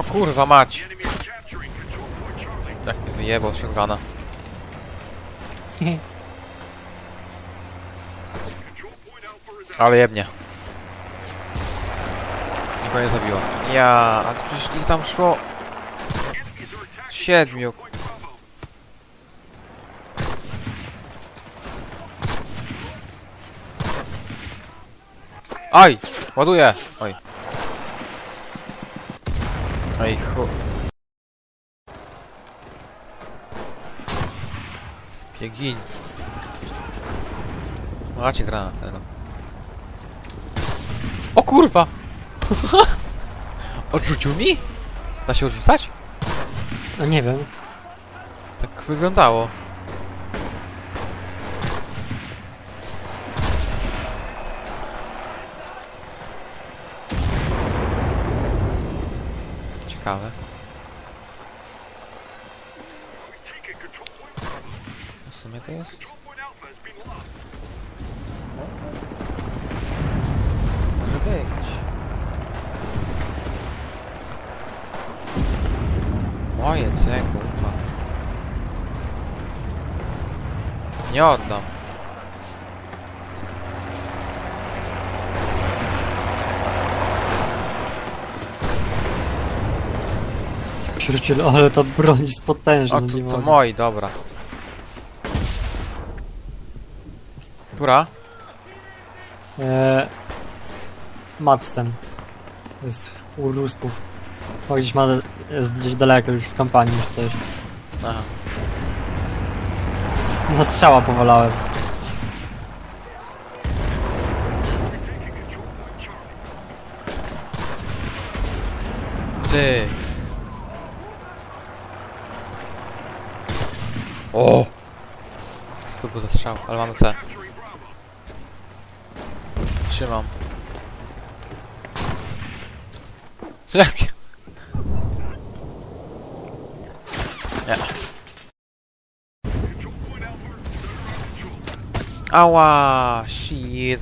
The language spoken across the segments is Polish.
O kurwa mać! Jak mi wyjebał z shotguna. Ale jebnie. Nikogo nie zabiło. Ja, a to przecież ich tam szło... Siedmiu. Aj! Ładuję! Oj. Oj chu... Biegiń. Macie granat, no. O kurwa! Odrzucił mi? Da się odrzucać? No nie wiem. Tak wyglądało. Ciekawe. W sumie to jest... Może być. Moje C. Nie oddam. Churchill, ale ta broń jest potężna, O, nie to, mogę. moi, dobra. Która? Eee, Madsen. Jest u Rusków. O, gdzieś ma, jest gdzieś daleko już w kampanii już coś. Aha. Na strzała powalałem. Ty. O! Co to był za strzał? Ale mamy C. Trzymam. Jak? Nie. Ała, shit.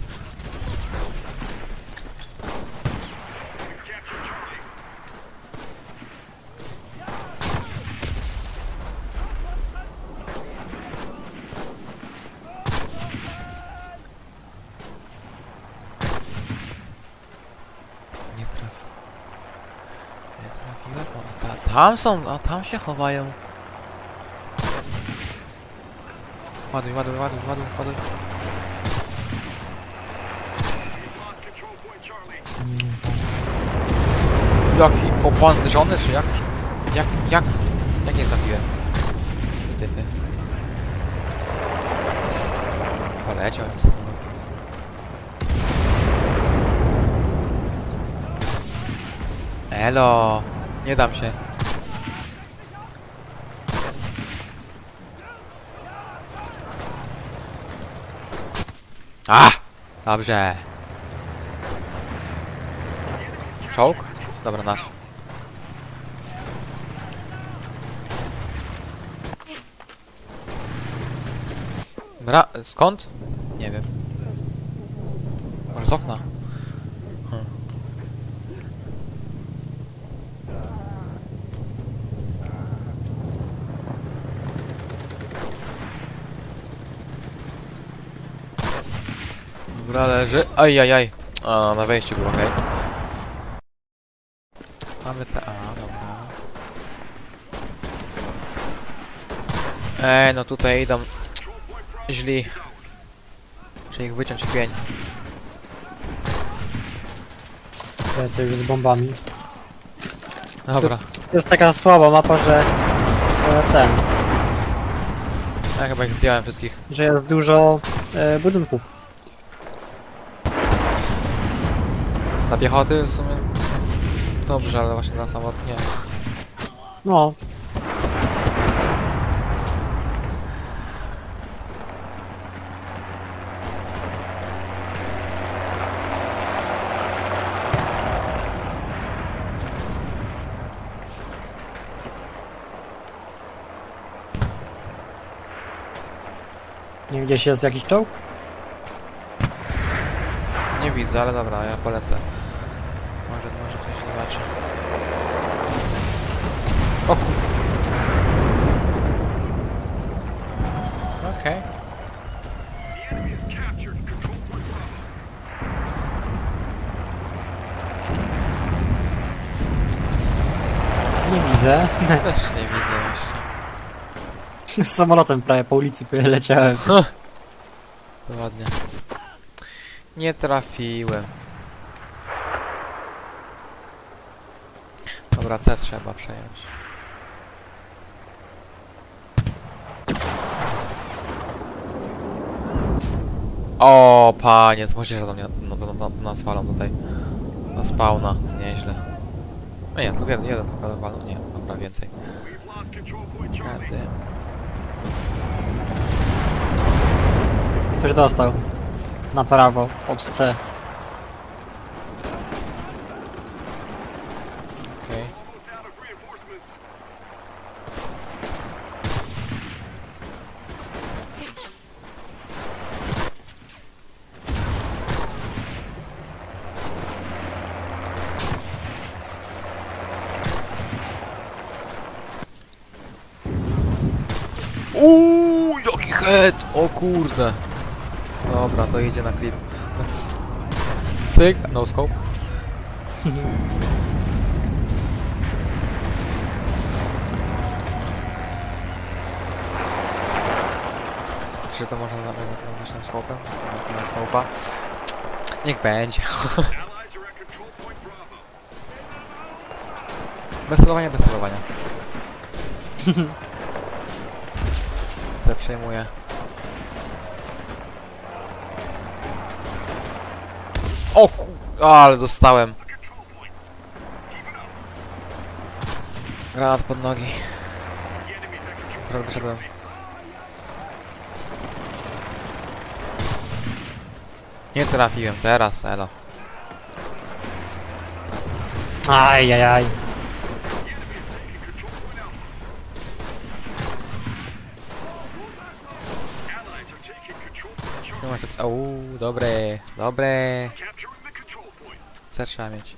Nie trafi. Nie trafiłem. O, ta, tam są, a tam się chowają. Ładuj, ładuj, ładuj, ładuj, ładuj. Mm, Jaki opancerzony, czy jak? Jak, jak? Jak nie trafiłem? Typy. Poleciał. Elo! Nie dam się. A! Dobrze. Czołg? Dobra, nasz. Bra... skąd? Nie wiem. Może z okna? Hmm. Dobra, leży. Ajajaj. A, na wejściu był, okej. Mamy te... A, dobra. Ej, no tutaj idą źli. Muszę ich wyciąć w pień. Lecę już z bombami. Dobra. To jest taka słaba mapa, że e, ten, Ja chyba ich zdjąłem wszystkich. że jest dużo e, budynków. Dla piechoty w sumie... Dobrze, ale właśnie dla samolotów nie. No, nie gdzieś jest jakiś czołg? Nie widzę, ale dobra, ja polecę. Może, może coś zobaczę. O. Okej. Nie widzę. Też nie widzę jeszcze. Z samolotem prawie po ulicy leciałem. To ładnie. Nie trafiłem. Sektora C trzeba przejąć. O, panie, zmusisz do mnie, no, do, do, do nas walą tutaj. Na spawna, to nieźle. No nie, tylko jeden, jeden tylko walą, nie, dobra, więcej. Gady. Coś dostał. Na prawo, od C. Head! O kurde. Dobra, to idzie na klip. Cyk, no scope. Czy to można na naszym scope'em? Na scope'a? Niech będzie. Bez celowania, bez celowania. Co przejmuję? O ku... Ale dostałem. Granat pod nogi. Prawie doszedłem. Nie trafiłem teraz, elo. Aj, aj, aj. Nie ma co... Uuu, dobre, dobre. Co trzeba mieć?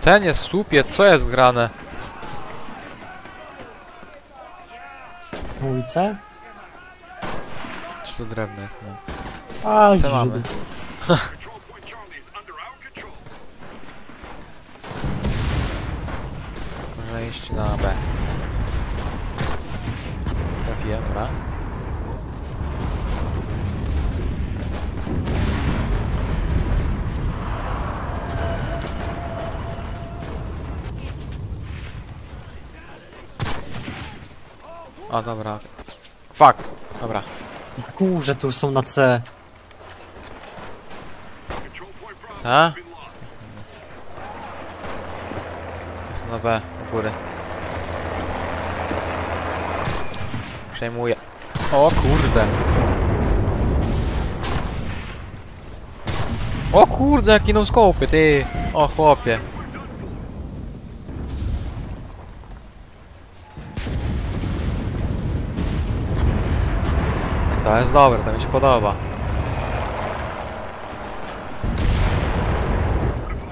Ten jest słupie, co jest grane? Ulice? Czy to drewno jest, no. Aj, Co mamy? Żydy. O, dobra. Fuck. Dobra. Kurze, tu są na C. A? Jestem na B, u góry. Przejmuję. O kurde. O kurde, jakie no skopy, ty. O chłopie. To jest dobre, to mi się podoba.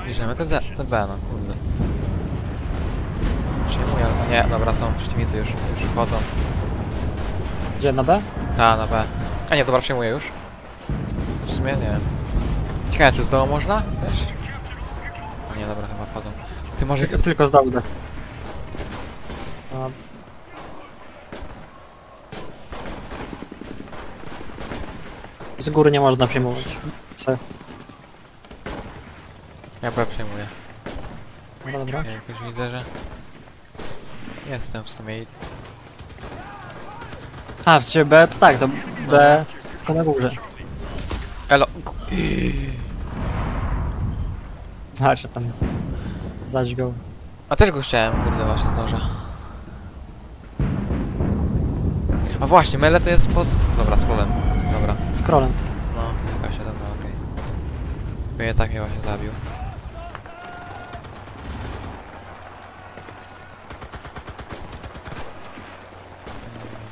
Bierzemy te, Z- te B, no kurde. Przyjmuję, ale nie, dobra, są przeciwnicy już, już wchodzą. Gdzie, na B? A, na B. A nie, dobra, przyjmuję już. W sumie nie. Ciekawe, czy z dołu można? Też? A nie, dobra, chyba wchodzą. Ty może... Tylko, tylko z dołu. Z góry nie można przyjmować. C. Ja B przyjmuję. Dobra, dobra. Ja jakoś widzę, że... Jestem w sumie i... A, w sensie B to tak, to B tylko na górze. Elo... A, się tam zaś go. A też go chciałem, kurde, właśnie zdążę. A właśnie, mele to jest pod... Dobra, z polem. Dobra. Krolem. No, właśnie, dobra, okej. Okay. tak mnie właśnie zabił.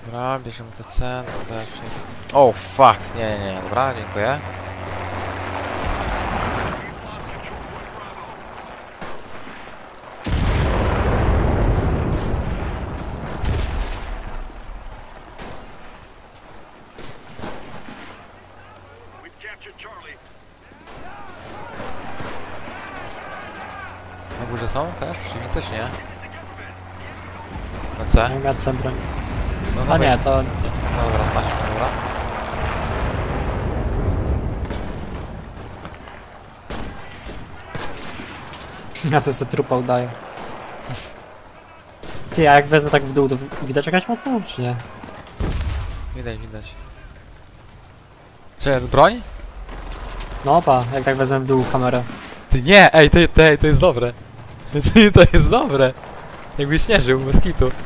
Dobra, bierzemy te C, dobra, czyli... O, fuck! Nie, nie, nie, dobra, dziękuję. górze są czy nie? Na C? Nie miał sam broń. No, A nie, to- No dobra, nasi są dobra. Ja to sobie trupa udaję. Ty, a jak wezmę tak w dół, to w- widać jakaś ma to, czy nie? Widać, widać. Czy broń? No opa, jak tak wezmę w dół kamerę. Ty nie, ej, ty, ty, to jest dobre. Ty, to jest dobre. Jakbyś nie żył, bez kitu.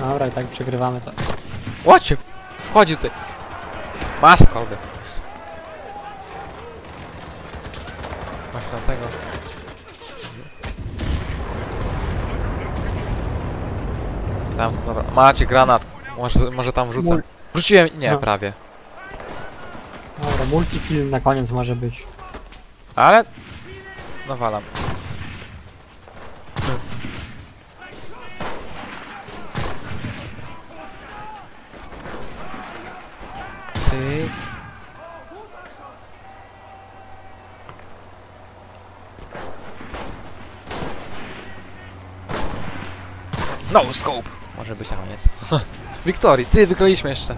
Dobra, i tak przegrywamy to. Łocie! Wchodzi tutaj. Masz kolbę. Masz tam tego. Tam, dobra. Macie granat. Może, może tam wrzucę. Wrzuciłem, nie, No. prawie. Multikill na koniec może być. Ale... Nawalam. Ty... No scope! Może być na koniec. Wiktorii, ty wygraliśmy jeszcze.